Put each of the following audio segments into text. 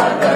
Бога.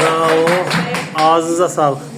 Bravo. Ağzınıza sağlık.